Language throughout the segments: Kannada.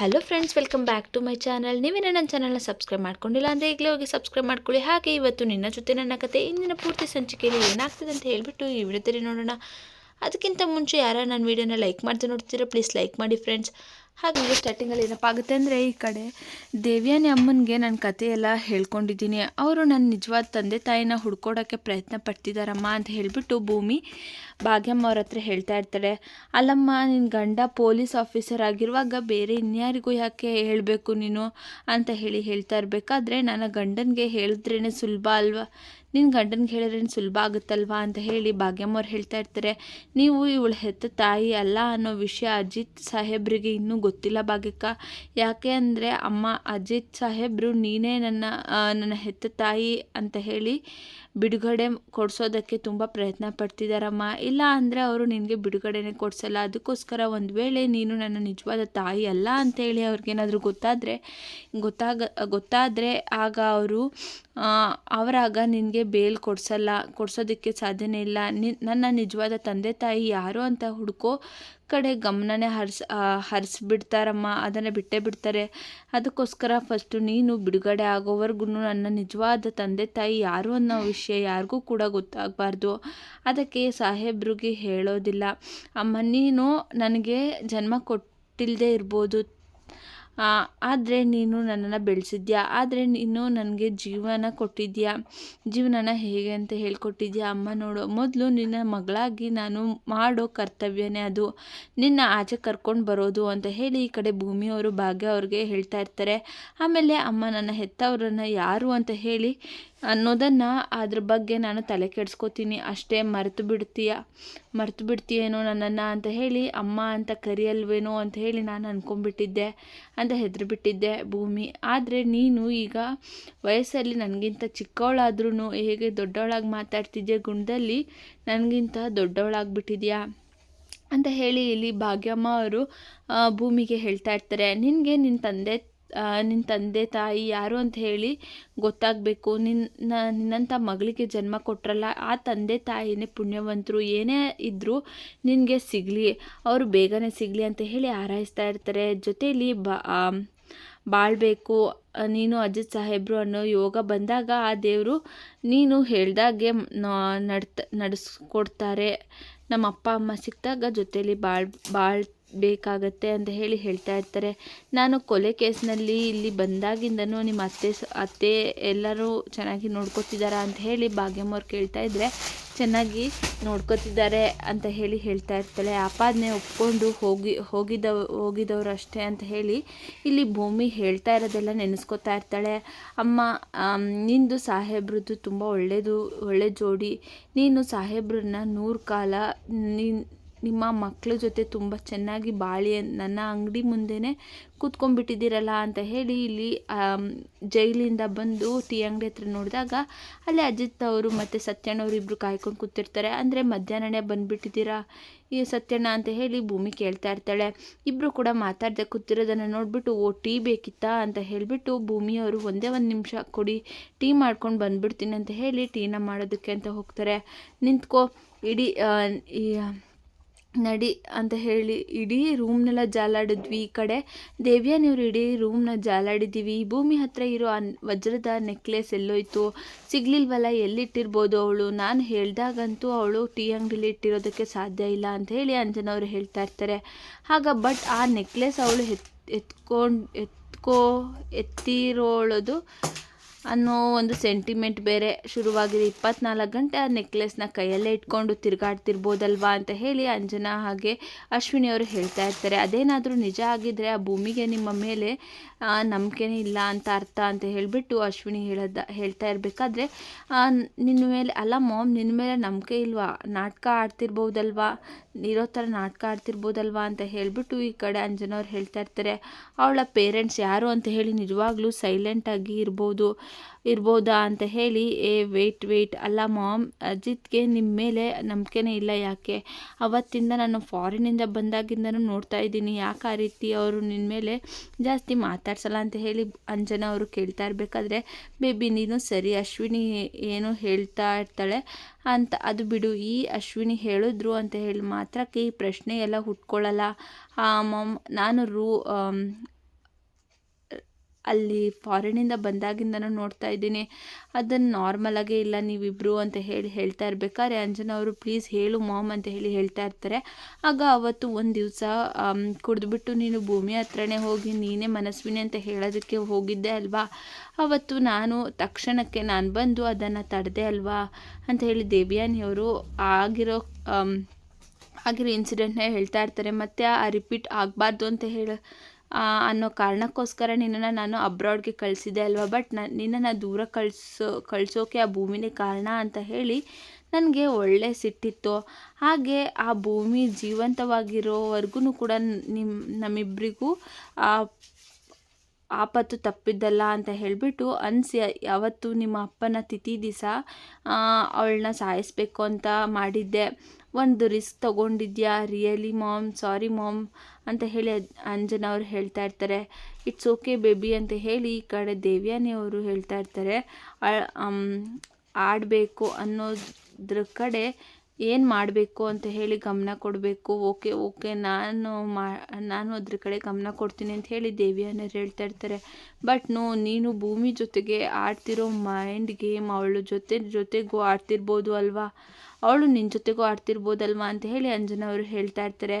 Hello friends welcome back to my channel ನೀವೇನ ನನ್ನ ಚಾನಲ್ನ ಸಬ್ಸ್ಕ್ರೈಬ್ ಮಾಡ್ಕೊಂಡಿಲ್ಲ ಅಂದರೆ ಈಗಲೇ ಹೋಗಿ ಸಬ್ಸ್ಕ್ರೈಬ್ ಮಾಡ್ಕೊಳ್ಳಿ. ಹಾಗೆ ಇವತ್ತು ನಿನ್ನ ಜೊತೆ ನನ್ನ ಕತೆ, ಇಂದಿನ ಪೂರ್ತಿ ಸಂಚಿಕೆಯಲ್ಲಿ ಏನಾಗ್ತದೆ ಅಂತ ಹೇಳಿಬಿಟ್ಟು ಈ ವಿಡಿಯೋದಲ್ಲಿ ನೋಡೋಣ. ಅದಕ್ಕಿಂತ ಮುಂಚೆ ಯಾರೋ ನನ್ನ ವೀಡಿಯೋನ ಲೈಕ್ ಮಾಡ್ತಾ ನೋಡ್ತೀರಾ ಪ್ಲೀಸ್ ಲೈಕ್ ಮಾಡಿ ಫ್ರೆಂಡ್ಸ್. ಹಾಗೆ ಸ್ಟಾರ್ಟಿಂಗಲ್ಲಿ ಏನಪ್ಪ ಆಗುತ್ತೆ ಅಂದರೆ ಈ ಕಡೆ ದೇವ್ಯಾನಿ ಅಮ್ಮನಿಗೆ ನನ್ನ ಕತೆ ಎಲ್ಲ ಹೇಳ್ಕೊಂಡಿದ್ದೀನಿ. ಅವರು ನನ್ನ ನಿಜವಾದ ತಂದೆ ತಾಯಿನ ಹುಡ್ಕೊಡೋಕ್ಕೆ ಪ್ರಯತ್ನ ಪಡ್ತಿದ್ದಾರಮ್ಮ ಅಂತ ಹೇಳಿಬಿಟ್ಟು ಭೂಮಿ ಭಾಗ್ಯಮ್ಮ ಅವ್ರ ಹತ್ರ ಹೇಳ್ತಾ ಇರ್ತಾಳೆ. ಅಲ್ಲಮ್ಮ ನಿನ್ನ ಗಂಡ ಪೊಲೀಸ್ ಆಫೀಸರ್ ಆಗಿರುವಾಗ ಬೇರೆ ಇನ್ಯಾರಿಗೂ ಯಾಕೆ ಹೇಳಬೇಕು ನೀನು? ಅಂತ ಹೇಳಿ ಹೇಳ್ತಾ ಇರಬೇಕಾದ್ರೆ, ನನ್ನ ಗಂಡನಿಗೆ ಹೇಳಿದ್ರೇ ಸುಲಭ ಅಲ್ವಾ? ನಿನ್ನ ಗಂಡನಿಗೆ ಹೇಳಿದ್ರೇನು ಸುಲಭ ಆಗುತ್ತಲ್ವಾ ಅಂತ ಹೇಳಿ ಭಾಗ್ಯಮ್ಮವ್ರು ಹೇಳ್ತಾ ಇರ್ತಾರೆ. ನೀವು ಇವಳು ಹೆತ್ತ ತಾಯಿ ಅಲ್ಲ ಅನ್ನೋ ವಿಷಯ ಅಜಿತ್ ಸಾಹೇಬ್ರಿಗೆ ಇನ್ನೂ ಗೊತ್ತಿಲ್ಲ ಭಾಗ್ಯಕ್ಕ. ಯಾಕೆ ಅಂದರೆ ಅಮ್ಮ ಅಜಿತ್ ಸಾಹೇಬ್ರು ನೀನೇ ನನ್ನ ನನ್ನ ಹೆತ್ತ ತಾಯಿ ಅಂತ ಹೇಳಿ ಬಿಡುಗಡೆ ಕೊಡಿಸೋದಕ್ಕೆ ತುಂಬ ಪ್ರಯತ್ನ ಪಡ್ತಿದ್ದಾರಮ್ಮ. ಇಲ್ಲ ಅಂದರೆ ಅವರು ನಿನಗೆ ಬಿಡುಗಡೆನೇ ಕೊಡಿಸಲ್ಲ. ಅದಕ್ಕೋಸ್ಕರ ಒಂದು ವೇಳೆ ನೀನು ನನ್ನ ನಿಜವಾದ ತಾಯಿ ಅಲ್ಲ ಅಂತೇಳಿ ಅವ್ರಿಗೇನಾದರೂ ಗೊತ್ತಾದರೆ, ಗೊತ್ತಾಗ, ಗೊತ್ತಾದರೆ ಆಗ ಅವರು ಅವರಾಗ ನಿನಗೆ ಬೇಲ್ ಕೊಡಿಸಲ್ಲ. ಕೊಡಿಸೋದಕ್ಕೆ ಸಾಧ್ಯನೇ ಇಲ್ಲ. ನಿನ್, ನನ್ನ ನಿಜವಾದ ತಂದೆ ತಾಯಿ ಯಾರು ಅಂತ ಹುಡುಕೋ ಕಡೆ ಗಮನನೇ ಹರಿಸ್ ಹರಿಸ್ಬಿಡ್ತಾರಮ್ಮ, ಅದನ್ನು ಬಿಟ್ಟೇ ಬಿಡ್ತಾರೆ. ಅದಕ್ಕೋಸ್ಕರ ಫಸ್ಟು ನೀನು ಬಿಡುಗಡೆ ಆಗೋವರೆಗೂ ನನ್ನ ನಿಜವಾದ ತಂದೆ ತಾಯಿ ಯಾರು ಅನ್ನೋ ವಿಷಯ ಯಾರಿಗೂ ಕೂಡ ಗೊತ್ತಾಗಬಾರ್ದು. ಅದಕ್ಕೆ ಸಾಹೇಬ್ರಿಗೆ ಹೇಳೋದಿಲ್ಲ. ಅಮ್ಮ, ನೀನು ನನಗೆ ಜನ್ಮ ಕೊಟ್ಟಿಲ್ಲದೆ ಇರ್ಬೋದು. ಆದರೆ ನೀನು ನನ್ನನ್ನು ಬೆಳೆಸಿದ್ಯಾ? ಆದರೆ ನೀನು ನನಗೆ ಜೀವನ ಕೊಟ್ಟಿದ್ಯಾ? ಜೀವನನ ಹೇಗೆ ಅಂತ ಹೇಳ್ಕೊಟ್ಟಿದ್ಯಾ? ಅಮ್ಮ ನೋಡು, ಮೊದಲು ನಿನ್ನ ಮಗಳಾಗಿ ನಾನು ಮಾಡೋ ಕರ್ತವ್ಯನೇ ಅದು. ನಿನ್ನ ಆಚೆ ಕರ್ಕೊಂಡು ಬರೋದು ಅಂತ ಹೇಳಿ ಈ ಕಡೆ ಭೂಮಿಯವರು ಭಾಗ್ಯ ಅವ್ರಿಗೆ ಹೇಳ್ತಾ ಇರ್ತಾರೆ. ಆಮೇಲೆ ಅಮ್ಮ ನನ್ನ ಹೆತ್ತವರನ್ನು ಯಾರು ಅಂತ ಹೇಳಿ ಅನ್ನೋದನ್ನು ಅದ್ರ ಬಗ್ಗೆ ನಾನು ತಲೆ ಕೆಡಿಸ್ಕೋತೀನಿ. ಅಷ್ಟೇ ಮರೆತು ಬಿಡ್ತೀಯ? ಮರೆತು ಬಿಡ್ತೀಯೇನೋ ನನ್ನನ್ನು ಅಂತ ಹೇಳಿ, ಅಮ್ಮ ಅಂತ ಕರಿಯಲ್ವೇನೋ ಅಂತ ಹೇಳಿ ನಾನು ಅಂದ್ಕೊಂಡ್ಬಿಟ್ಟಿದ್ದೆ ಅಂತ ಹೆದರಿಬಿಟ್ಟಿದ್ದೆ ಭೂಮಿ. ಆದರೆ ನೀನು ಈಗ ವಯಸ್ಸಲ್ಲಿ ನನಗಿಂತ ಚಿಕ್ಕವಳಾದ್ರೂ ಹೇಗೆ ದೊಡ್ಡವಳಾಗಿ ಮಾತಾಡ್ತಿದ್ದೆ ಗುಣದಲ್ಲಿ ನನಗಿಂತ ದೊಡ್ಡವಳಾಗ್ಬಿಟ್ಟಿದ್ಯಾ? ಅಂತ ಹೇಳಿ ಇಲ್ಲಿ ಭಾಗ್ಯಮ್ಮ ಅವರು ಭೂಮಿಗೆ ಹೇಳ್ತಾ ಇರ್ತಾರೆ. ನಿನಗೆ ನಿನ್ನ ತಂದೆ ನಿನ್ನ ತಂದೆ ತಾಯಿ ಯಾರು ಅಂತ ಹೇಳಿ ಗೊತ್ತಾಗಬೇಕು. ನಿನ್ನ ನಿನ್ನಂಥ ಮಗಳಿಗೆ ಜನ್ಮ ಕೊಟ್ಟರಲ್ಲ ಆ ತಂದೆ ತಾಯಿನೇ ಪುಣ್ಯವಂತರು, ಏನೇ ಇದ್ದರೂ ನಿನಗೆ ಸಿಗಲಿ. ಅವರು ಬೇಗನೆ ಸಿಗಲಿ ಅಂತ ಹೇಳಿ ಹಾರೈಸ್ತಾ ಇರ್ತಾರೆ. ಜೊತೆಯಲ್ಲಿ ಬಾ ಬಾಳಬೇಕು. ನೀನು ಅಜಿತ್ ಸಾಹೇಬ್ರು ಅನ್ನೋ ಯೋಗ ಬಂದಾಗ ಆ ದೇವರು ನೀನು ಹೇಳ್ದಾಗೆ ನಡ್ತ, ನಡೆಸ್ಕೊಡ್ತಾರೆ. ನಮ್ಮ ಅಪ್ಪ ಅಮ್ಮ ಸಿಕ್ಕಿದಾಗ ಜೊತೇಲಿ ಬಾಳ್ ಬಾಳ್ ಬೇಕಾಗತ್ತೆ ಅಂತ ಹೇಳಿ ಹೇಳ್ತಾ ಇರ್ತಾರೆ. ನಾನು ಕೊಲೆ ಕೇಸ್ನಲ್ಲಿ ಇಲ್ಲಿ ಬಂದಾಗಿಂದನೂ ನಿಮ್ಮ ಅತ್ತೆ ಅತ್ತೆ ಎಲ್ಲರೂ ಚೆನ್ನಾಗಿ ನೋಡ್ಕೊತಿದ್ದಾರಾ ಅಂತ ಹೇಳಿ ಭಾಗ್ಯಮ್ಮವ್ರು ಕೇಳ್ತಾ ಇದ್ರೆ, ಚೆನ್ನಾಗಿ ನೋಡ್ಕೋತಿದ್ದಾರೆ ಅಂತ ಹೇಳಿ ಹೇಳ್ತಾ ಇರ್ತಾಳೆ. ಆಪಾದನೆ ಒಪ್ಕೊಂಡು ಹೋಗಿ ಹೋಗಿದವ್ ಹೋಗಿದವರು ಅಷ್ಟೇ ಅಂತ ಹೇಳಿ ಇಲ್ಲಿ ಭೂಮಿ ಹೇಳ್ತಾ ಇರೋದೆಲ್ಲ ನೆನೆಸ್ಕೊತಾ ಇರ್ತಾಳೆ. ಅಮ್ಮ ನಿಂದು ಸಾಹೇಬ್ರದ್ದು ತುಂಬ ಒಳ್ಳೆಯದು ಒಳ್ಳೆ ಜೋಡಿ. ನೀನು ಸಾಹೇಬ್ರನ್ನ ನೂರು ಕಾಲ ನೀನು ನಿಮ್ಮ ಮಕ್ಕಳ ಜೊತೆ ತುಂಬ ಚೆನ್ನಾಗಿ ಬಾಳಿ, ನನ್ನ ಅಂಗಡಿ ಮುಂದೆನೇ ಕೂತ್ಕೊಂಡ್ಬಿಟ್ಟಿದ್ದೀರಲ್ಲ ಅಂತ ಹೇಳಿ ಇಲ್ಲಿ ಜೈಲಿಂದ ಬಂದು ಟೀ ಅಂಗಡಿ ಹತ್ರ ನೋಡಿದಾಗ ಅಲ್ಲಿ ಅಜಿತ್ ಅವರು ಮತ್ತು ಸತ್ಯಣ್ಣವ್ರು ಇಬ್ಬರು ಕಾಯ್ಕೊಂಡು ಕೂತಿರ್ತಾರೆ. ಅಂದರೆ ಮಧ್ಯಾಹ್ನನೇ ಬಂದುಬಿಟ್ಟಿದ್ದೀರಾ? ಈ ಸತ್ಯಣ್ಣ ಅಂತ ಹೇಳಿ ಭೂಮಿ ಕೇಳ್ತಾ ಇರ್ತಾಳೆ. ಇಬ್ಬರು ಕೂಡ ಮಾತಾಡದೆ ಕೂತಿರೋದನ್ನು ನೋಡಿಬಿಟ್ಟು, ಓ, ಟೀ ಬೇಕಿತ್ತಾ ಅಂತ ಹೇಳಿಬಿಟ್ಟು ಭೂಮಿಯವರು ಒಂದೇ ಒಂದು ನಿಮಿಷ ಕೊಡಿ, ಟೀ ಮಾಡ್ಕೊಂಡು ಬಂದುಬಿಡ್ತೀನಿ ಅಂತ ಹೇಳಿ ಟೀನ ಮಾಡೋದಕ್ಕೆ ಅಂತ ಹೋಗ್ತಾರೆ. ನಿಂತ್ಕೋ, ಇಡೀ ಈ ನಡಿ ಅಂತ ಹೇಳಿ ಇಡೀ ರೂಮ್ನೆಲ್ಲ ಜಾಲಾಡಿದ್ವಿ. ಈ ಕಡೆ ದೇವ್ಯಾನಿಯವರು ಇಡೀ ರೂಮ್ನ ಜಾಲಾಡಿದ್ದೀವಿ. ಈ ಭೂಮಿ ಹತ್ತಿರ ಇರೋ ಆ ವಜ್ರದ ನೆಕ್ಲೆಸ್ ಎಲ್ಲೋಯ್ತು. ಸಿಗ್ಲಿಲ್ವಲ್ಲ, ಎಲ್ಲಿಟ್ಟಿರ್ಬೋದು ಅವಳು? ನಾನು ಹೇಳ್ದಾಗಂತೂ ಅವಳು ಟೀ ಅಂಗಡಿಲಿ ಇಟ್ಟಿರೋದಕ್ಕೆ ಸಾಧ್ಯ ಇಲ್ಲ ಅಂತ ಹೇಳಿ ಅಂಜನವರು ಹೇಳ್ತಾ ಇರ್ತಾರೆ. ಆಗ ಬಟ್ ಆ ನೆಕ್ಲೆಸ್ ಅವಳು ಎತ್, ಎತ್ಕೊಂಡು, ಎತ್ಕೋ, ಎತ್ತಿರೋಳದು ಅನ್ನೋ ಒಂದು ಸೆಂಟಿಮೆಂಟ್ ಬೇರೆ ಶುರುವಾಗಿದೆ ಇಪ್ಪತ್ನಾಲ್ಕು ಗಂಟೆ ಆ ನೆಕ್ಲೆಸ್ನ ಕೈಯಲ್ಲೇ ಇಟ್ಕೊಂಡು ತಿರುಗಾಡ್ತಿರ್ಬೋದಲ್ವಾ ಅಂತ ಹೇಳಿ ಅಂಜನಾ ಹಾಗೆ ಅಶ್ವಿನಿ ಅವರು ಹೇಳ್ತಾ ಇರ್ತಾರೆ. ಅದೇನಾದರೂ ನಿಜ ಆಗಿದ್ದರೆ ಆ ಭೂಮಿಗೆ ನಿಮ್ಮ ಮೇಲೆ ನಂಬಿಕೆನೇ ಇಲ್ಲ ಅಂತ ಅರ್ಥ ಅಂತ ಹೇಳಿಬಿಟ್ಟು ಅಶ್ವಿನಿ ಹೇಳದ, ಹೇಳ್ತಾ ಇರಬೇಕಾದ್ರೆ ನಿನ್ನ ಮೇಲೆ, ಅಲ್ಲ ಮಾಮ್ ನಿನ್ನ ಮೇಲೆ ನಂಬಿಕೆ ಇಲ್ವಾ? ನಾಟಕ ಆಡ್ತಿರ್ಬೋದಲ್ವಾ? ಇರೋ ಥರ ನಾಟಕ ಆಡ್ತಿರ್ಬೋದಲ್ವಾ ಅಂತ ಹೇಳಿಬಿಟ್ಟು ಈ ಕಡೆ ಅಂಜನವ್ರು ಹೇಳ್ತಾ ಇರ್ತಾರೆ. ಅವಳ ಪೇರೆಂಟ್ಸ್ ಯಾರು ಅಂತ ಹೇಳಿ ನಿಜವಾಗ್ಲೂ ಸೈಲೆಂಟಾಗಿ ಇರ್ಬೋದು. ಇರ್ಬೋದಾ ಅಂತ ಹೇಳಿ, ಏ ವೆಯ್ಟ್ ವೆಯ್ಟ್ ಅಲ್ಲ ಮಾಮ್, ಅಜಿತ್ಗೆ ನಿಮ್ಮ ಮೇಲೆ ನಂಬಿಕೆನೇ ಇಲ್ಲ ಯಾಕೆ? ಅವತ್ತಿಂದ ನಾನು ಫಾರಿನಿಂದ ಬಂದಾಗಿಂದನೂ ನೋಡ್ತಾ ಇದ್ದೀನಿ. ಯಾಕೆ ಆ ರೀತಿ ಅವರು ನಿನ್ನ ಮೇಲೆ ಜಾಸ್ತಿ ಮಾತಾಡ್ಸಲ್ಲ? ಅಂತ ಹೇಳಿ ಅಂಜನ ಅವರು ಕೇಳ್ತಾ ಇರಬೇಕಾದ್ರೆ, ಬೇಬಿ, ನೀನು ಸರಿ, ಅಶ್ವಿನಿ ಏನು ಹೇಳ್ತಾ ಇರ್ತಾಳೆ ಅಂತ, ಅದು ಬಿಡು, ಈ ಅಶ್ವಿನಿ ಹೇಳಿದ್ರು ಅಂತ ಹೇಳಿ ಮಾತ್ರಕ್ಕೆ ಈ ಪ್ರಶ್ನೆ ಎಲ್ಲ ಹುಟ್ಕೊಳ್ಳಲ್ಲ ಮಮ್, ನಾನು ರೂ ಅಲ್ಲಿ ಫಾರಿನಿಂದ ಬಂದಾಗಿಂದನೂ ನೋಡ್ತಾ ಇದ್ದೀನಿ. ಅದನ್ನು ನಾರ್ಮಲಾಗೇ ಇಲ್ಲ ನೀವಿಬ್ಬರು ಅಂತ ಹೇಳಿ ಹೇಳ್ತಾ ಇರ್ಬೇಕಾದ್ರೆ ಅಂಜನಾ ಅವರು ಪ್ಲೀಸ್ ಹೇಳು ಮಾಮ್ ಅಂತ ಹೇಳಿ ಹೇಳ್ತಾ ಇರ್ತಾರೆ. ಆಗ ಅವತ್ತು ಒಂದು ದಿವಸ ಕುಡಿದ್ಬಿಟ್ಟು ನೀನು ಭೂಮಿ ಹತ್ರನೇ ಹೋಗಿ, ನೀನೇ ಮನಸ್ವಿನಿ ಅಂತ ಹೇಳೋದಕ್ಕೆ ಹೋಗಿದ್ದೆ ಅಲ್ವಾ? ಅವತ್ತು ನಾನು ತಕ್ಷಣಕ್ಕೆ ನಾನು ಬಂದು ಅದನ್ನು ತಡೆದೆ ಅಲ್ವಾ? ಅಂತ ಹೇಳಿ ದೇವ್ಯಾನಿಯವರು ಆಗಿರೋ ಆಗಿರೋ ಇನ್ಸಿಡೆಂಟ್ನ ಹೇಳ್ತಾ ಇರ್ತಾರೆ. ಮತ್ತು ಆ ರಿಪೀಟ್ ಆಗಬಾರ್ದು ಅಂತ ಹೇಳಿ ಅನ್ನೋ ಕಾರಣಕ್ಕೋಸ್ಕರ ನಿನ್ನನ್ನು ನಾನು ಅಬ್ರಾಡ್ಗೆ ಕಳಿಸಿದೆ ಅಲ್ವಾ? ಬಟ್ನ, ನಿನ್ನನ್ನು ದೂರ ಕಳಿಸೋ, ಕಳಿಸೋಕೆ ಆ ಭೂಮಿನೇ ಕಾರಣ ಅಂತ ಹೇಳಿ ನನಗೆ ಒಳ್ಳೆ ಸಿಟ್ಟಿತ್ತು. ಹಾಗೆ ಆ ಭೂಮಿ ಜೀವಂತವಾಗಿರೋವರೆಗೂ ಕೂಡ ನಿಮ್ಮ ನಮ್ಮಿಬ್ಬರಿಗೂ ಆ ಆಪತ್ತು ತಪ್ಪಿದ್ದಲ್ಲ ಅಂತ ಹೇಳಿಬಿಟ್ಟು ಅನ್ಸಿ, ಯಾವತ್ತು ನಿಮ್ಮ ಅಪ್ಪನ ತಿಥಿ ದಿವಸ ಅವಳನ್ನ ಸಾಯಿಸ್ಬೇಕು ಅಂತ ಮಾಡಿದ್ದೆ. ಒಂದು ರಿಸ್ಕ್ ತೊಗೊಂಡಿದ್ಯಾ? ರಿಯಲಿ ಮಾಮ್ ಸಾರಿ ಮಾಮ್ ಅಂತ ಹೇಳಿ ಅಂಜನಾ ಅವ್ರು ಹೇಳ್ತಾ ಇರ್ತಾರೆ. ಇಟ್ಸ್ ಓಕೆ ಬೇಬಿ ಅಂತ ಹೇಳಿ ಈ ಕಡೆ ದೇವ್ಯಾನಿ ಅವರು ಹೇಳ್ತಾ ಇರ್ತಾರೆ. ಆಡಬೇಕು ಅನ್ನೋದ್ರ ಕಡೆ ಏನು ಮಾಡಬೇಕು ಅಂತ ಹೇಳಿ ಗಮನ ಕೊಡಬೇಕು. ಓಕೆ ಓಕೆ, ನಾನು ಮಾ, ನಾನು ಅದ್ರ ಕಡೆ ಗಮನ ಕೊಡ್ತೀನಿ ಅಂತ ಹೇಳಿ ದೇವಿಯನ್ನರು ಹೇಳ್ತಾ ಇರ್ತಾರೆ. ಬಟ್ ನೋ, ನೀನು ಭೂಮಿ ಜೊತೆಗೆ ಆಡ್ತಿರೋ ಮೈಂಡ್ ಗೇಮ್ ಅವಳು ಜೊತೆ, ಜೊತೆಗೂ ಆಡ್ತಿರ್ಬೋದು ಅಲ್ವಾ? ಅವಳು ನಿನ್ನ ಜೊತೆಗೂ ಆಡ್ತಿರ್ಬೋದಲ್ವಾ ಅಂತ ಹೇಳಿ ಅಂಜನವರು ಅವರು ಹೇಳ್ತಾ ಇರ್ತಾರೆ.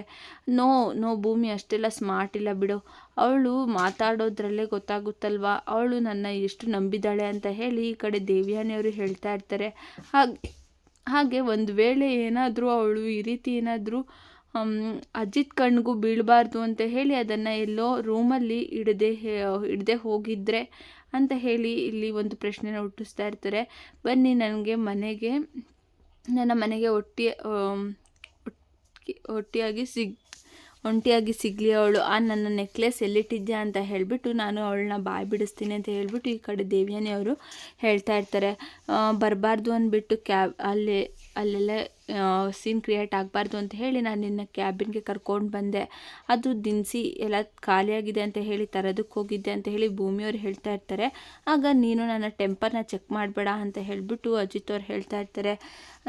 ನೋ ನೋ, ಭೂಮಿ ಅಷ್ಟೆಲ್ಲ ಸ್ಮಾರ್ಟ್ ಇಲ್ಲ ಬಿಡು. ಅವಳು ಮಾತಾಡೋದ್ರಲ್ಲೇ ಗೊತ್ತಾಗುತ್ತಲ್ವಾ? ಅವಳು ನನ್ನ ಎಷ್ಟು ನಂಬಿದ್ದಾಳೆ ಅಂತ ಹೇಳಿ ಈ ಕಡೆ ದೇವ್ಯಾನಿಯವರು ಹೇಳ್ತಾ ಇರ್ತಾರೆ. ಹಾಗೆ ಹಾಗೆ ಒಂದು ವೇಳೆ ಏನಾದರೂ ಅವಳು ಈ ರೀತಿ ಏನಾದರೂ ಅಜಿತ್ ಕಣ್ಗೂ ಬೀಳಬಾರ್ದು ಅಂತ ಹೇಳಿ ಅದನ್ನು ಎಲ್ಲೋ ರೂಮಲ್ಲಿ ಇಡದೆ ಇಡದೆ ಹೋಗಿದ್ದರೆ ಅಂತ ಹೇಳಿ ಇಲ್ಲಿ ಒಂದು ಪ್ರಶ್ನೆನ ಹುಟ್ಟಿಸ್ತಾ ಇರ್ತಾರೆ. ಬನ್ನಿ ನನಗೆ ಮನೆಗೆ, ನನ್ನ ಮನೆಗೆ ಒಟ್ಟಿ- ಒಟ್ಟಿಯಾಗಿ ಸಿಗ್ ಒಂಟಿಯಾಗಿ ಸಿಗಲಿ ಅವಳು. ಆ, ನನ್ನ ನೆಕ್ಲೆಸ್ ಎಲ್ಲಿಟ್ಟಿದ್ಯಾ ಅಂತ ಹೇಳಿಬಿಟ್ಟು ನಾನು ಅವಳನ್ನ ಬಾಯಿ ಬಿಡಿಸ್ತೀನಿ ಅಂತ ಹೇಳ್ಬಿಟ್ಟು ಈ ಕಡೆ ದೇವ್ಯಾನಿ ಅವರು ಹೇಳ್ತಾ ಇರ್ತಾರೆ. ಬರಬಾರ್ದು ಅಂದ್ಬಿಟ್ಟು ಕ್ಯಾಬ್ ಅಲ್ಲಿ ಅಲ್ಲೆಲ್ಲ ಸೀನ್ ಕ್ರಿಯೇಟ್ ಆಗಬಾರ್ದು ಅಂತ ಹೇಳಿ ನಾನು ನಿನ್ನ ಕ್ಯಾಬಿನ್ಗೆ ಕರ್ಕೊಂಡು ಬಂದೆ. ಅದು ದಿನಸಿ ಎಲ್ಲ ಖಾಲಿಯಾಗಿದೆ ಅಂತ ಹೇಳಿ ತರೋದಕ್ಕೆ ಹೋಗಿದ್ದೆ ಅಂತ ಹೇಳಿ ಭೂಮಿಯವ್ರು ಹೇಳ್ತಾ ಇರ್ತಾರೆ. ಆಗ ನೀನು ನನ್ನ ಟೆಂಪರ್ನ ಚೆಕ್ ಮಾಡಬೇಡ ಅಂತ ಹೇಳಿಬಿಟ್ಟು ಅಜಿತ್ ಅವ್ರು ಹೇಳ್ತಾ ಇರ್ತಾರೆ.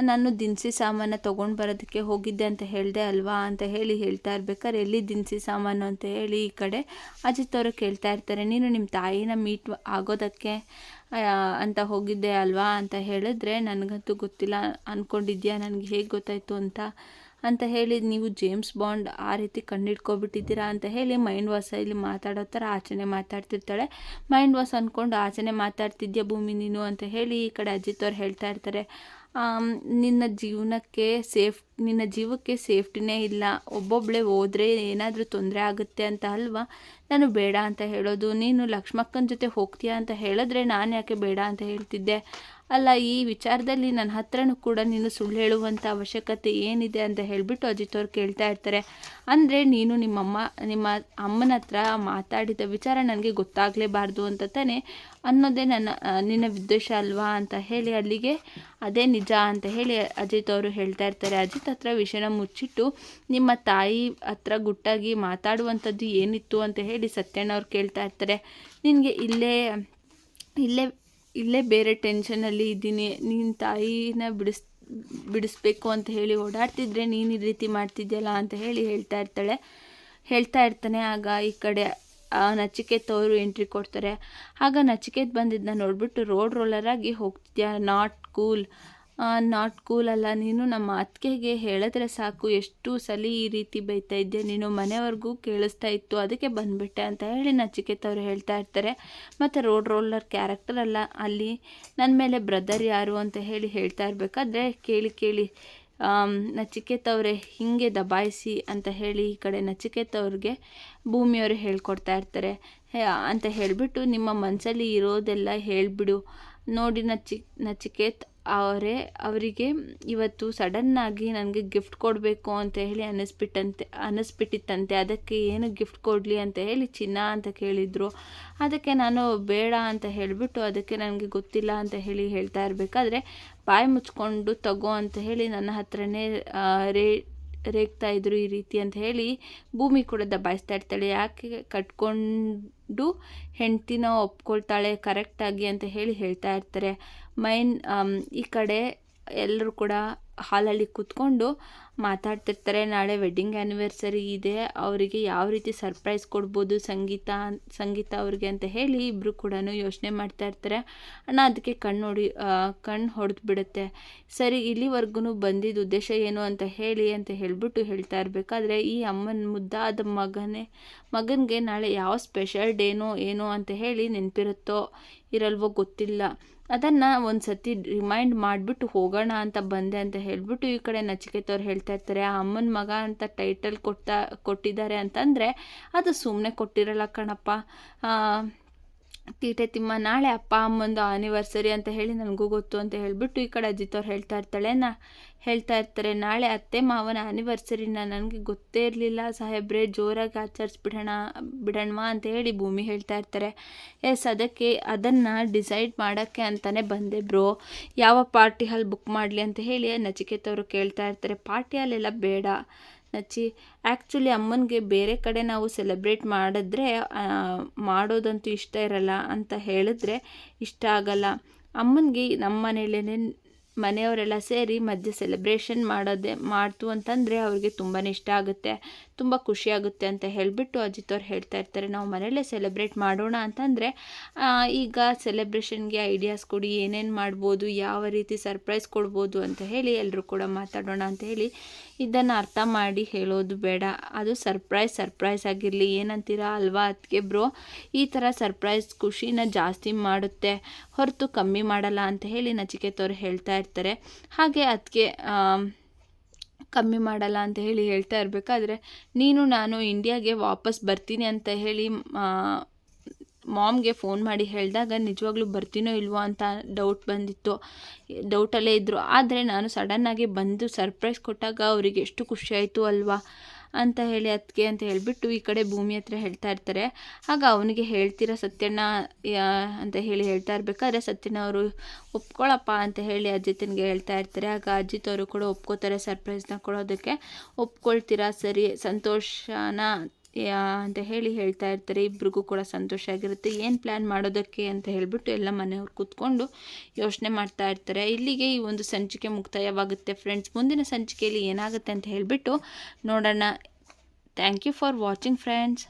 ನಾನು ದಿನಸಿ ಸಾಮಾನು ತೊಗೊಂಡು ಬರೋದಕ್ಕೆ ಹೋಗಿದ್ದೆ ಅಂತ ಹೇಳಿದೆ ಅಲ್ವಾ ಅಂತ ಹೇಳಿ ಹೇಳ್ತಾ ಇರ್ಬೇಕಾದ್ರೆ ಎಲ್ಲಿ ದಿನಸಿ ಸಾಮಾನು ಅಂತ ಹೇಳಿ ಈ ಕಡೆ ಅಜಿತ್ ಅವರು ಕೇಳ್ತಾ ಇರ್ತಾರೆ. ನೀನು ನಿಮ್ಮ ತಾಯಿನ ಮೀಟ್ ಆಗೋದಕ್ಕೆ ಅಂತ ಹೋಗಿದ್ದೆ ಅಲ್ವಾ ಅಂತ ಹೇಳಿದ್ರೆ, ನನಗಂತೂ ಗೊತ್ತಿಲ್ಲ ಅಂದ್ಕೊಂಡಿದ್ಯಾ ನನಗೆ ಹೇಗೆ ಗೊತ್ತಾಯಿತು ಅಂತ? ಅಂತ ಹೇಳಿ, ನೀವು ಜೇಮ್ಸ್ ಬಾಂಡ್ ಆ ರೀತಿ ಕಂಡಿಡ್ಕೊಬಿಟ್ಟಿದ್ದೀರಾ ಅಂತ ಹೇಳಿ, ಮೈಂಡ್ ವಾಸ ಇಲ್ಲಿ ಮಾತಾಡೋ ಥರ ಆಚೆನೆ ಮಾತಾಡ್ತಿರ್ತಾಳೆ. ಮೈಂಡ್ ವಾಸ್ ಅಂದ್ಕೊಂಡು ಆಚೆನೆ ಮಾತಾಡ್ತಿದ್ಯಾ ಭೂಮಿ ನೀನು? ಅಂತ ಹೇಳಿ, ಈ ಕಡೆ ಅಜಿತ್ ಅವ್ರು ಹೇಳ್ತಾ ಇರ್ತಾರೆ ನಿನ್ನ ಜೀವನಕ್ಕೆ ಸೇಫ್, ನಿನ್ನ ಜೀವಕ್ಕೆ ಸೇಫ್ಟಿನೇ ಇಲ್ಲ. ಒಬ್ಬೊಬ್ಬಳೆ ಹೋದರೆ ಏನಾದರೂ ತೊಂದರೆ ಆಗುತ್ತೆ ಅಂತ ಅಲ್ವಾ? ನಾನು ಬೇಡ ಅಂತ ಹೇಳೋದು. ನೀನು ಲಕ್ಷ್ಮಕ್ಕನ ಜೊತೆ ಹೋಗ್ತೀಯಾ ಅಂತ ಹೇಳಿದ್ರೆ ನಾನು ಯಾಕೆ ಬೇಡ ಅಂತ ಹೇಳ್ತಿದ್ದೆ? ಅಲ್ಲ, ಈ ವಿಚಾರದಲ್ಲಿ ನನ್ನ ಹತ್ರನೂ ಕೂಡ ನೀನು ಸುಳ್ಳು ಹೇಳುವಂಥ ಅವಶ್ಯಕತೆ ಏನಿದೆ ಅಂತ ಹೇಳಿಬಿಟ್ಟು ಅಜಿತ್ ಅವ್ರು ಕೇಳ್ತಾ ಇರ್ತಾರೆ. ಅಂದರೆ ನೀನು ನಿಮ್ಮಮ್ಮ, ನಿಮ್ಮ ಅಮ್ಮನ ಹತ್ರ ಮಾತಾಡಿದ ವಿಚಾರ ನನಗೆ ಗೊತ್ತಾಗಲೇಬಾರ್ದು ಅಂತ ತಾನೇ ಅನ್ನೋದೇ ನನ್ನ ನಿನ್ನ ವಿದ್ವೇಷ ಅಲ್ವಾ ಅಂತ ಹೇಳಿ ಅಲ್ಲಿಗೆ ಅದೇ ನಿಜ ಅಂತ ಹೇಳಿ ಅಜಿತ್ ಅವರು ಹೇಳ್ತಾ ಇರ್ತಾರೆ. ಅಜಿತ್ ಹತ್ರ ವಿಷಯನ ಮುಚ್ಚಿಟ್ಟು ನಿಮ್ಮ ತಾಯಿ ಹತ್ರ ಗುಟ್ಟಾಗಿ ಮಾತಾಡುವಂಥದ್ದು ಏನಿತ್ತು ಅಂತ ಹೇಳಿ ಸತ್ಯಣ್ಣ ಅವ್ರು ಕೇಳ್ತಾ ಇರ್ತಾರೆ. ನಿನಗೆ ಇಲ್ಲೇ ಇಲ್ಲೇ ಇಲ್ಲೇ ಬೇರೆ ಟೆನ್ಷನಲ್ಲಿ ಇದ್ದೀನಿ. ನಿನ್ನ ತಾಯಿನ ಬಿಡಿಸ್, ಬಿಡಿಸ್ಬೇಕು ಅಂತ ಹೇಳಿ ಓಡಾಡ್ತಿದ್ರೆ ನೀನು ಈ ರೀತಿ ಮಾಡ್ತಿದ್ಯಲ್ಲ ಅಂತ ಹೇಳಿ ಹೇಳ್ತಾ ಇರ್ತಾಳೆ. ಹೇಳ್ತಾ ಇರ್ತಾನೆ, ಆಗ ಈ ಕಡೆ ನಚಿಕೇತ್ ಅವರು ಎಂಟ್ರಿ ಕೊಡ್ತಾರೆ. ಆಗ ನಚಿಕೇತ್ ಬಂದಿದ್ದನ್ನ ನೋಡ್ಬಿಟ್ಟು ರೋಡ್ ರೋಲರಾಗಿ ಹೋಗ್ತಿದ್ಯಾ? ನಾಟ್ ಕೂಲ್ ನಾಟ್ ಕೂಲ್ ಅಲ್ಲ. ನೀನು ನಮ್ಮ ಅತ್ತಿಗೆಗೆ ಹೇಳಿದ್ರೆ ಸಾಕು, ಎಷ್ಟು ಸಲ ಈ ರೀತಿ ಬೈತಾ ಇದ್ದೆ ನೀನು ಮನೆವರೆಗೂ ಕೇಳಿಸ್ತಾ ಇತ್ತು, ಅದಕ್ಕೆ ಬಂದ್ಬಿಟ್ಟೆ ಅಂತ ಹೇಳಿ ನಚಿಕೇತ್ ಅವರು ಹೇಳ್ತಾ ಇರ್ತಾರೆ. ಮತ್ತು ರೋಡ್ ರೋಲರ್ ಕ್ಯಾರೆಕ್ಟರ್ ಅಲ್ಲ, ಅಲ್ಲಿ ನನ್ನ ಮೇಲೆ ಬ್ರದರ್ ಯಾರು ಅಂತ ಹೇಳಿ ಹೇಳ್ತಾ ಇರಬೇಕಾದ್ರೆ ಕೇಳಿ ಕೇಳಿ ನಚಿಕೇತವ್ರೆ ಹೀಗೆ ದಬಾಯಿಸಿ ಅಂತ ಹೇಳಿ ಈ ಕಡೆ ನಚಿಕೇತ್ ಅವ್ರಿಗೆ ಭೂಮಿಯವರು ಹೇಳ್ಕೊಡ್ತಾ ಇರ್ತಾರೆ. ಅಂತ ಹೇಳಿಬಿಟ್ಟು ನಿಮ್ಮ ಮನಸ್ಸಲ್ಲಿ ಇರೋದೆಲ್ಲ ಹೇಳಿಬಿಡು. ನೋಡಿ ನಚಿ, ನಚಿಕೇತ್ ಅವರೇ, ಅವರಿಗೆ ಇವತ್ತು ಸಡನ್ನಾಗಿ ನನಗೆ ಗಿಫ್ಟ್ ಕೊಡಬೇಕು ಅಂತ ಹೇಳಿ ಅನ್ನಿಸ್ಬಿಟ್ಟಂತೆ, ಅನ್ನಿಸ್ಬಿಟ್ಟಿತ್ತಂತೆ. ಅದಕ್ಕೆ ಏನು ಗಿಫ್ಟ್ ಕೊಡಲಿ ಅಂತ ಹೇಳಿ ಚಿನ್ನ ಅಂತ ಕೇಳಿದರು. ಅದಕ್ಕೆ ನಾನು ಬೇಡ ಅಂತ ಹೇಳಿಬಿಟ್ಟು ಅದಕ್ಕೆ ನನಗೆ ಗೊತ್ತಿಲ್ಲ ಅಂತ ಹೇಳಿ ಹೇಳ್ತಾ ಇರಬೇಕಾದ್ರೆ ಬಾಯಿ ಮುಚ್ಕೊಂಡು ತಗೋ ಅಂತ ಹೇಳಿ ನನ್ನ ಹತ್ರನೇ ರೇ, ರೇಗ್ತಾ ಇದ್ರು ಈ ರೀತಿ ಅಂತ ಹೇಳಿ ಭೂಮಿ ಕೂಡ ದಬಾಯಿಸ್ತಾ ಇರ್ತಾಳೆ. ಯಾಕೆ ಕಟ್ಕೊಂಡು ಹೆಂಡ್ತಿನ ಒಪ್ಕೊಳ್ತಾಳೆ ಕರೆಕ್ಟಾಗಿ ಅಂತ ಹೇಳಿ ಹೇಳ್ತಾ ಇರ್ತಾರೆ. ಮೈನ್ ಈ ಕಡೆ ಎಲ್ಲರೂ ಕೂಡ ಹಾಲಲ್ಲಿ ಕೂತ್ಕೊಂಡು ಮಾತಾಡ್ತಿರ್ತಾರೆ. ನಾಳೆ ವೆಡ್ಡಿಂಗ್ ಆ್ಯನಿವರ್ಸರಿ ಇದೆ. ಅವರಿಗೆ ಯಾವ ರೀತಿ ಸರ್ಪ್ರೈಸ್ ಕೊಡ್ಬೋದು ಸಂಗೀತ ಸಂಗೀತ ಅವ್ರಿಗೆ ಅಂತ ಹೇಳಿ ಇಬ್ಬರು ಕೂಡ ಯೋಚನೆ ಮಾಡ್ತಾ ಇರ್ತಾರೆ. ಅಣ್ಣ ಅದಕ್ಕೆ ಕಣ್ಣು ಹೊಡಿ ಕಣ್ಣು ಹೊಡೆದು ಬಿಡುತ್ತೆ. ಸರಿ ಇಲ್ಲಿವರೆಗೂ ಬಂದಿದ್ದ ಉದ್ದೇಶ ಏನು ಅಂತ ಹೇಳಿ ಅಂತ ಹೇಳಿಬಿಟ್ಟು ಹೇಳ್ತಾ ಇರಬೇಕಾದ್ರೆ ಈ ಅಮ್ಮನ ಮುದ್ದಾದ ಮಗನೇ, ಮಗನಿಗೆ ನಾಳೆ ಯಾವ ಸ್ಪೆಷಲ್ ಡೇನೋ ಏನೋ ಅಂತ ಹೇಳಿ ನೆನಪಿರುತ್ತೋ ಇರಲ್ವೋ ಗೊತ್ತಿಲ್ಲ. ಅದನ್ನು ಒಂದು ಸತಿ ರಿಮೈಂಡ್ ಮಾಡಿಬಿಟ್ಟು ಹೋಗೋಣ ಅಂತ ಬಂದೆ ಅಂತ ಹೇಳಿಬಿಟ್ಟು ಈ ಕಡೆ ನಚಿಕೇತವ್ರು ಹೇಳ್ತಾ ಇರ್ತಾರೆ ಅಮ್ಮನ ಮಗ ಅಂತ ಟೈಟಲ್ ಕೊಟ್ಟ ಕೊಟ್ಟಿದ್ದಾರೆ ಅಂತಂದರೆ ಅದು ಸುಮ್ಮನೆ ಕೊಟ್ಟಿರಲ್ಲ ಕಣಪ್ಪ. ತೀಟೆ ತಿಮ್ಮ, ನಾಳೆ ಅಪ್ಪ ಅಮ್ಮಂದು ಆನಿವರ್ಸರಿ ಅಂತ ಹೇಳಿ ನನಗೂ ಗೊತ್ತು ಅಂತ ಹೇಳಿಬಿಟ್ಟು ಈ ಕಡೆ ಅಜಿತ್ ಅವ್ರು ಹೇಳ್ತಾ ಇರ್ತಾಳೆ. ನಾ ಹೇಳ್ತಾ ಇರ್ತಾರೆ, ನಾಳೆ ಅತ್ತೆ ಮಾವನ ಆನಿವರ್ಸರಿನ ನನಗೆ ಗೊತ್ತೇ ಇರಲಿಲ್ಲ. ಸಾಹೇಬ್ರೆ, ಜೋರಾಗಿ ಆಚರಿಸ್ಬಿಡೋಣ, ಬಿಡೋಣವಾ ಅಂತ ಹೇಳಿ ಭೂಮಿ ಹೇಳ್ತಾ ಇರ್ತಾರೆ. ಎಸ್, ಅದಕ್ಕೆ ಅದನ್ನು ಡಿಸೈಡ್ ಮಾಡೋಕ್ಕೆ ಅಂತಲೇ ಬಂದೆ ಬ್ರೋ. ಯಾವ ಪಾರ್ಟಿ ಹಾಲ್ ಬುಕ್ ಮಾಡಲಿ ಅಂತ ಹೇಳಿ ನಚಿಕೇತವರು ಕೇಳ್ತಾ ಇರ್ತಾರೆ. ಪಾರ್ಟಿ ಹಾಲೆಲ್ಲ ಬೇಡ. ನಚ್ಚಿ. ಆ್ಯಕ್ಚುಲಿ ಅಮ್ಮನಿಗೆ ಬೇರೆ ಕಡೆ ನಾವು ಸೆಲೆಬ್ರೇಟ್ ಮಾಡಿದ್ರೆ ಮಾಡೋದಂತೂ ಇಷ್ಟ ಇರಲ್ಲ ಅಂತ ಹೇಳಿದ್ರೆ ಇಷ್ಟ ಆಗಲ್ಲ. ಅಮ್ಮನಿಗೆ ನಮ್ಮ ಮನೇಲೇ ಮನೆಯವರೆಲ್ಲ ಸೇರಿ ಮಧ್ಯೆ ಸೆಲೆಬ್ರೇಷನ್ ಮಾಡೋದೇ, ಮಾಡ್ತು ಅಂತಂದರೆ ಅವ್ರಿಗೆ ತುಂಬಾ ಇಷ್ಟ ಆಗುತ್ತೆ. ತುಂಬ ಖುಷಿಯಾಗುತ್ತೆ ಅಂತ ಹೇಳಿಬಿಟ್ಟು ಅಜಿತ್ ಅವ್ರು ಹೇಳ್ತಾ ಇರ್ತಾರೆ, ನಾವು ಮನೆಯಲ್ಲೇ ಸೆಲೆಬ್ರೇಟ್ ಮಾಡೋಣ ಅಂತಂದರೆ ಈಗ ಸೆಲೆಬ್ರೇಷನ್ಗೆ ಐಡಿಯಾಸ್ ಕೊಡಿ, ಏನೇನು ಮಾಡ್ಬೋದು, ಯಾವ ರೀತಿ ಸರ್ಪ್ರೈಸ್ ಕೊಡ್ಬೋದು ಅಂತ ಹೇಳಿ ಎಲ್ಲರೂ ಕೂಡ ಮಾತಾಡೋಣ ಅಂತ ಹೇಳಿ ಇದನ್ನು ಅರ್ಥ ಮಾಡಿ ಹೇಳೋದು ಬೇಡ. ಅದು ಸರ್ಪ್ರೈಸ್ ಸರ್ಪ್ರೈಸ್ ಆಗಿರಲಿ, ಏನಂತೀರಾ ಅಲ್ವಾ ಅದಕ್ಕೆ ಬ್ರೋ ಈ ಥರ ಸರ್ಪ್ರೈಸ್ ಖುಷಿನ ಜಾಸ್ತಿ ಮಾಡುತ್ತೆ, ಹೊರತು ಕಮ್ಮಿ ಮಾಡಲ್ಲ ಅಂತ ಹೇಳಿ ನಚಿಕೆತವ್ರು ಹೇಳ್ತಾ ಇರ್ತಾರೆ. ಹಾಗೆ ಅದಕ್ಕೆ ಕಮ್ಮಿ ಮಾಡಲ್ಲ ಅಂತ ಹೇಳಿ ಹೇಳ್ತಾ ಇರಬೇಕಾದ್ರೆ ನೀನು ನಾನು ಇಂಡಿಯಾಗೆ ವಾಪಸ್ ಬರ್ತೀನಿ ಅಂತ ಹೇಳಿ ಮಾಮ್ಗೆ ಫೋನ್ ಮಾಡಿ ಹೇಳಿದಾಗ ನಿಜವಾಗ್ಲೂ ಬರ್ತೀನೋ ಇಲ್ವೋ ಅಂತ ಡೌಟ್ ಬಂದಿತ್ತು. ಡೌಟಲ್ಲೇ ಇದ್ದರು ಆದರೆ ನಾನು ಸಡನ್ನಾಗಿ ಬಂದು ಸರ್ಪ್ರೈಸ್ ಕೊಟ್ಟಾಗ ಅವರಿಗೆ ಎಷ್ಟು ಖುಷಿಯಾಯಿತು ಅಲ್ವಾ? ಅಂತ ಹೇಳಿ ಅದಕ್ಕೆ ಅಂತ ಹೇಳಿಬಿಟ್ಟು ಈ ಕಡೆ ಭೂಮಿ ಹತ್ರ ಹೇಳ್ತಾ ಇರ್ತಾರೆ. ಆಗ ಅವನಿಗೆ ಹೇಳ್ತೀರಾ ಸತ್ಯಣ್ಣ ಅಂತ ಹೇಳಿ ಹೇಳ್ತಾ ಇರ್ಬೇಕಾದ್ರೆ ಸತ್ಯಣ್ಣ ಅವರು ಒಪ್ಕೊಳ್ಳಪ್ಪ ಅಂತ ಹೇಳಿ ಅಜಿತನಿಗೆ ಹೇಳ್ತಾ ಇರ್ತಾರೆ. ಆಗ ಅಜಿತ್ ಅವರು ಕೂಡ ಒಪ್ಕೋತಾರೆ ಸರ್ಪ್ರೈಸ್ನ ಕೊಡೋದಕ್ಕೆ. ಒಪ್ಕೊಳ್ತೀರಾ ಸರಿ, ಸಂತೋಷನ ಅಂತ ಹೇಳಿ ಹೇಳ್ತಾ ಇರ್ತಾರೆ, ಇಬ್ರಿಗೂ ಕೂಡ ಸಂತೋಷ ಆಗಿರುತ್ತೆ. ಏನು ಪ್ಲ್ಯಾನ್ ಮಾಡೋದಕ್ಕೆ ಅಂತ ಹೇಳಿಬಿಟ್ಟು ಎಲ್ಲ ಮನೆಯವ್ರು ಕೂತ್ಕೊಂಡು ಯೋಚನೆ ಮಾಡ್ತಾ ಇರ್ತಾರೆ. ಇಲ್ಲಿಗೆ ಈ ಒಂದು ಸಂಚಿಕೆ ಮುಕ್ತಾಯವಾಗುತ್ತೆ. ಫ್ರೆಂಡ್ಸ್ ಮುಂದಿನ ಸಂಚಿಕೆಯಲ್ಲಿ ಏನಾಗುತ್ತೆ ಅಂತ ಹೇಳಿಬಿಟ್ಟು ನೋಡೋಣ. Thank you for watching friends